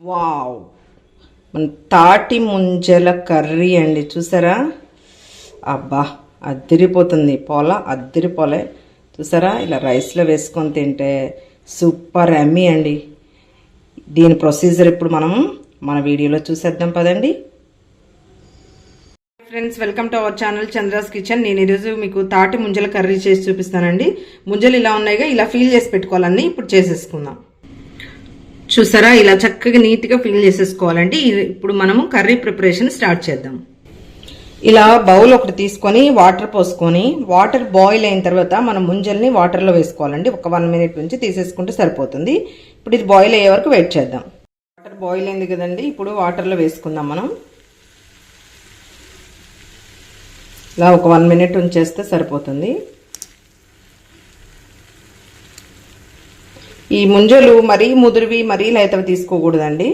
Wow. మన తాటి ముంజల curry అండి చూసారా? అబ్బా అద్దరిపోతుంది. పోల అద్దరిపోలే. చూసారా? ఇలా రైస్లో వేసుకొని తింటే సూపర్ ఎమ్మీ అండి. దీని ప్రొసీజర్ ఇప్పుడు మనం మన వీడియోలో చూసేద్దాం పదండి. Friends welcome to our channel Chandra's kitchen. నేను ఈరోజు మీకు తాటి ముంజల కర్రీ చేసి చూపిస్తానండి. ముంజలు ఇలా ఉన్నాయిగా ఇలా ఫీల్ చేసి పెట్టుకోవాలని ఇప్పుడు చేసేసుకుందాం. చూసారా? ఇలా చక్కగా నీట్గా ఫిల్ చేసేసుకోవాలండి. ఇప్పుడు మనము కర్రీ ప్రిపరేషన్ స్టార్ట్ చేద్దాం. ఇలా బౌల్ ఒకటి తీసుకొని వాటర్ పోసుకొని వాటర్ బాయిల్ అయిన తర్వాత మనం ముంజల్ని వాటర్లో వేసుకోవాలండి. ఒక వన్ మినిట్ నుంచి తీసేసుకుంటే సరిపోతుంది. ఇప్పుడు ఇది బాయిల్ అయ్యే వరకు వెయిట్ చేద్దాం. వాటర్ బాయిల్ అయింది కదండి ఇప్పుడు వాటర్లో వేసుకుందాం మనం. ఇలా ఒక వన్ మినిట్ ఉంచేస్తే సరిపోతుంది. ఈ ముంజలు మరీ ముదురువి మరీ లేతవి తీసుకోకూడదండి.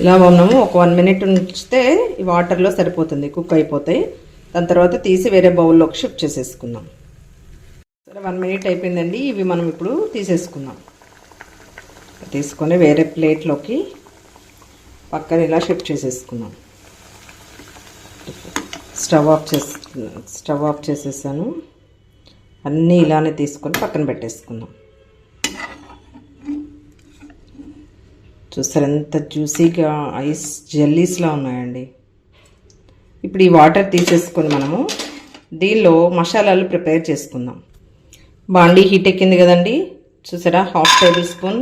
ఇలా మనము ఒక వన్ మినిట్ ఉంచితే ఈ వాటర్లో సరిపోతుంది కుక్ అయిపోతాయి. దాని తర్వాత తీసి వేరే బౌల్లోకి షిఫ్ట్ చేసేసుకుందాం. సరే వన్ మినిట్ అయిపోయిందండి. ఇవి మనం ఇప్పుడు తీసేసుకుందాం. తీసుకొని వేరే ప్లేట్లోకి పక్కన ఇలా షిఫ్ట్ చేసేసుకున్నాం స్టవ్ ఆఫ్ చేసి స్టవ్ ఆఫ్ చేసేసాను. అన్నీ ఇలానే తీసుకొని పక్కన పెట్టేసుకుందాం. చూస్తారు ఎంత జ్యూసీగా ఐస్ జెల్లీస్లా ఉన్నాయండి. ఇప్పుడు ఈ వాటర్ తీసేసుకొని మనము దీనిలో మసాలాలు ప్రిపేర్ చేసుకుందాం. బాండీ హీట్ ఎక్కింది కదండి. చూసారా? Half table spoon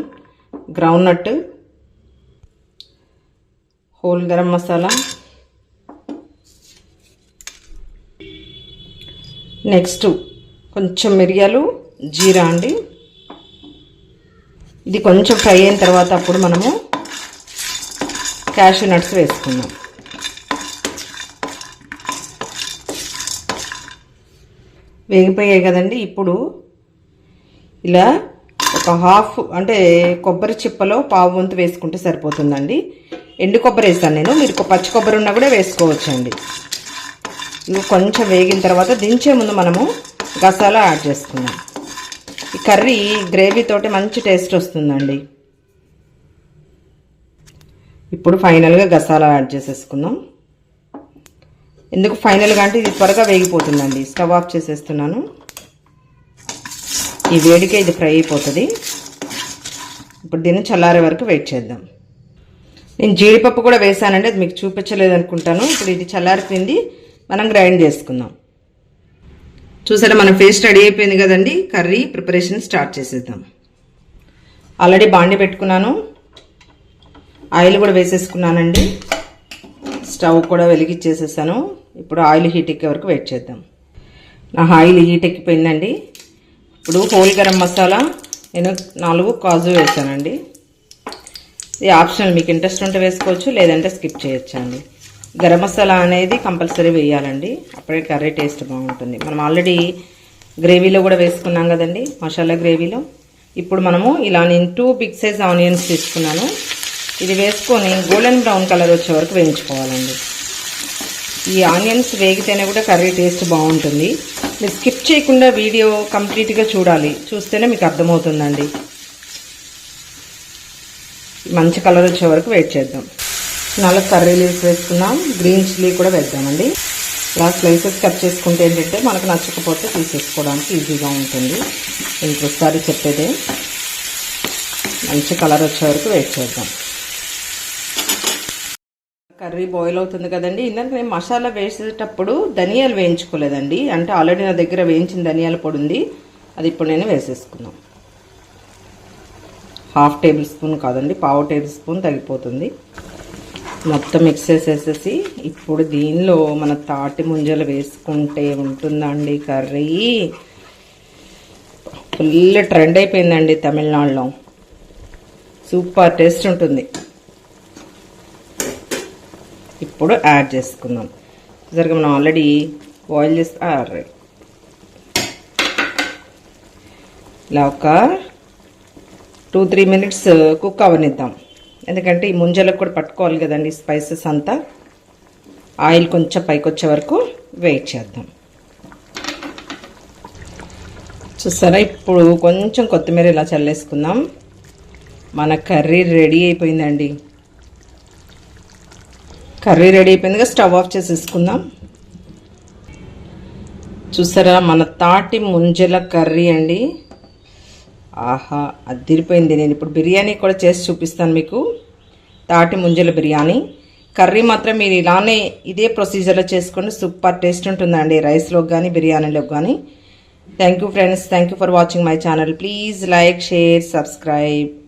ground nut whole garam masala. Next కొంచెం మిరియాలు జీరా అండి. ఇది కొంచెం ఫ్రై అయిన తర్వాత అప్పుడు మనము క్యాషూ నట్స్ వేసుకుందాం. వేగిపోయాయి కదండి ఇప్పుడు ఇలా ఒక హాఫ్ అంటే కొబ్బరి చిప్పలో పావు వంతు వేసుకుంటే సరిపోతుందండి. ఎండు కొబ్బరి వేస్తాను నేను మీరు పచ్చి కొబ్బరి ఉన్నా కూడా వేసుకోవచ్చండి. ఇవి కొంచెం వేగిన తర్వాత దించే ముందు మనము గసాలా యాడ్ చేసుకుందాం ఈ కర్రీ గ్రేవీతోటి మంచి టేస్ట్ వస్తుందండి. ఇప్పుడు ఫైనల్గా గసాలా యాడ్ చేసేసుకుందాం. ఎందుకు ఫైనల్గా అంటే ఇది త్వరగా వేగిపోతుందండి. స్టవ్ ఆఫ్ చేసేస్తున్నాను. ఈ వేడికే ఇది ఫ్రై అయిపోతుంది. ఇప్పుడు దీన్ని చల్లారే వరకు వెయిట్ చేద్దాం. నేను జీడిపప్పు కూడా వేసానండి అది మీకు చూపించలేదు అనుకుంటాను ఇప్పుడు ఇది చల్లారిపోయింది మనం గ్రైండ్ చేసుకుందాం. చూసారా మన పేస్ట్ రెడీ అయిపోయింది కదండి. కర్రీ ప్రిపరేషన్ స్టార్ట్ చేసేద్దాం. ఆల్రెడీ బాండి పెట్టుకున్నాను. ఆయిల్ కూడా వేసేసుకున్నానండి. స్టవ్ కూడా వెలిగిచ్చేసేసాను. ఇప్పుడు ఆయిల్ హీట్ ఎక్కే వరకు వెయిట్ చేద్దాం. నా ఆయిల్ హీట్ ఎక్కిపోయిందండి. ఇప్పుడు హోల్ గరం మసాలా నేను నాలుగు కాజు వేసానండి. ఇది ఆప్షనల్ మీకు ఇంట్రెస్ట్ ఉంటే వేసుకోవచ్చు లేదంటే స్కిప్ చేయొచ్చు అండి గరం మసాలా అనేది కంపల్సరీ వేయాలండి. అప్పుడే కర్రీ టేస్ట్ బాగుంటుంది. మనం ఆల్రెడీ గ్రేవీలో కూడా వేసుకున్నాం కదండి మసాలా గ్రేవీలో. ఇప్పుడు మనము ఇలా నేను టూ బిగ్ సైజ్ ఆనియన్స్ తీసుకున్నాను. ఇది వేసుకొని గోల్డెన్ బ్రౌన్ కలర్ వచ్చే వరకు వేయించుకోవాలండి. ఈ ఆనియన్స్ వేగితేనే కూడా కర్రీ టేస్ట్ బాగుంటుంది. మీరు స్కిప్ చేయకుండా వీడియో కంప్లీట్గా చూడాలి. చూస్తేనే మీకు అర్థమవుతుందండి. మంచి కలర్ వచ్చే వరకు వెయిట్ చేద్దాం. నాలుగు కర్రీ లీవ్స్ వేసుకున్నాం. గ్రీన్ చిల్లీ కూడా వేద్దామండి. ఇలా స్లైసెస్ కట్ చేసుకుంటే ఏంటంటే మనకు నచ్చకపోతే తీసేసుకోవడానికి ఈజీగా ఉంటుంది. ఇంకొకసారి చెప్పేదే. మంచి కలర్ వచ్చే వరకు వెయిట్ చేద్దాం. కర్రీ బాయిల్ అవుతుంది కదండి. ఇందాక నేను మసాలా వేసేటప్పుడు ధనియాలు వేయించుకోలేదండి. అంటే ఆల్రెడీ నా దగ్గర వేయించిన ధనియాల పొడి ఉంది. అది ఇప్పుడు నేను వేసేసుకున్నాం హాఫ్ టేబుల్ స్పూన్ కాదండి. పావు టేబుల్ స్పూన్ తగ్గిపోతుంది. మొత్తం మిక్స్ చేసేసేసి ఇప్పుడు దీనిలో మన తాటి ముంజలు వేసుకుంటే ఉంటుందండి కర్రీ. ఫుల్ ట్రెండ్ అయిపోయిందండి తమిళనాడులో. సూపర్ టేస్ట్ ఉంటుంది. ఇప్పుడు యాడ్ చేసుకుందాం. సరిగ్గా మనం ఆల్రెడీ బాయిల్ చేస్తే ఇలా ఒక టూ త్రీ మినిట్స్ కుక్ అవనిద్దాం. ఎందుకంటే ఈ ముంజలకు కూడా పట్టుకోవాలి కదండి స్పైసెస్ అంతా. ఆయిల్ కొంచెం పైకి వచ్చే వరకు వెయిట్ చేద్దాం చూసారా? ఇప్పుడు కొంచెం కొత్తిమీర ఇలా చల్లేసుకుందాం. మన కర్రీ రెడీ అయిపోయిందండి. కర్రీ రెడీ అయిపోయిందిగా స్టవ్ ఆఫ్ చేసేసుకుందాం. చూసారా? మన తాటి ముంజల కర్రీ అండి. ఆహా అదిరిపోయింది నేను ఇప్పుడు బిర్యానీ కూడా చేసి చూపిస్తాను మీకు. తాటి ముంజల బిర్యానీ. కర్రీ మాత్రం మీరు ఇలానే ఇదే ప్రొసీజర్లో చేసుకోండి. సూపర్ టేస్ట్ ఉంటుందండి రైస్లోకి కానీ బిర్యానీలోకి కానీ thank you friends thank you for watching my channel please like share subscribe